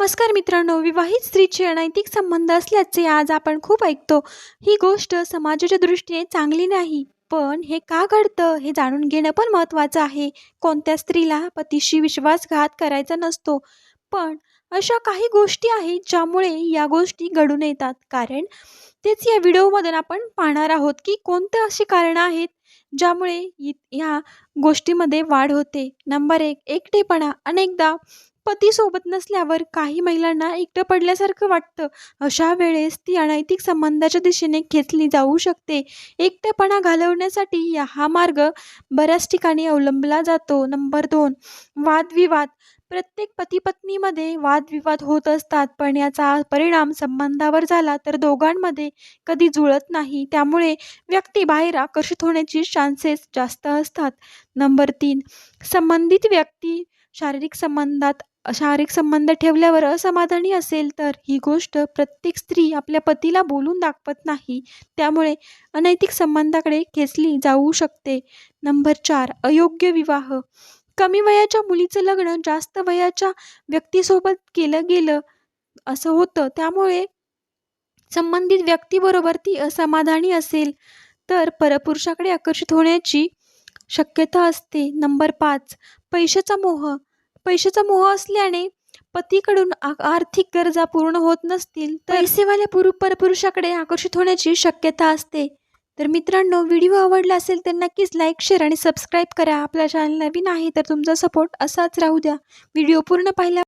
नमस्कार मित्रांनो विवाहित स्त्रीचे अनैतिक संबंध असल्याचे आज आपण खूप ऐकतो. ही गोष्ट समाजाच्या दृष्टीने चांगली नाही पण हे का घडतं हे जाणून घेणं पण महत्त्वाचं आहे. कोणत्या स्त्रीला पतीशी विश्वासघात करायचा नसतो पण अशा काही गोष्टी आहेत ज्यामुळे या गोष्टी घडून येतात. कारण तेच या व्हिडिओमधून आपण पाहणार आहोत की कोणत्या अशी कारणं आहेत ज्यामुळे इ- ह्या गोष्टीमध्ये वाढ होते. नंबर एक एकटेपणा. अनेकदा पतीसोबत नसल्यावर काही महिलांना एकटं पडल्यासारखं वाटतं. अशा वेळेस ती अनैतिक संबंधाच्या दिशेने खेचली जाऊ शकते. एकटेपणा घालवण्यासाठी हा मार्ग बऱ्याच ठिकाणी अवलंबला जातो. नंबर दोन वादविवाद. प्रत्येक पती पत्नीमध्ये वादविवाद होत असतात पण याचा परिणाम संबंधावर झाला तर दोघांमध्ये कधी जुळत नाही. त्यामुळे व्यक्ती बाहेर आकर्षित होण्याची चान्सेस जास्त असतात. नंबर तीन संबंधित व्यक्ती शारीरिक संबंधात शारीरिक संबंध ठेवल्यावर असमाधानी असेल तर ही गोष्ट प्रत्येक स्त्री आपल्या पतीला बोलून दाखवत नाही. त्यामुळे अनैतिक संबंधाकडे खेचली जाऊ शकते. नंबर चार अयोग्य विवाह. कमी वयाच्या मुलीचं लग्न जास्त वयाच्या व्यक्तीसोबत केलं गेलं असं होतं. त्यामुळे संबंधित व्यक्तीबरोबर ती असमाधानी असेल तर परपुरुषाकडे आकर्षित होण्याची शक्यता असते. नंबर पाच पैशाचा मोह. पैशाचा मोह असल्याने पतीकडून आ आर्थिक गरजा पूर्ण होत नसतील तर पैसेवाल्या पुरु परपुरुषाकडे आकर्षित होण्याची शक्यता असते. तर मित्रांनो व्हिडिओ आवडला असेल तर नक्कीच लाईक शेअर आणि सबस्क्राईब करा. आपल्या चॅनल नवीन आहे तर तुमचा सपोर्ट असाच राहू द्या. व्हिडिओ पूर्ण पाहिल्या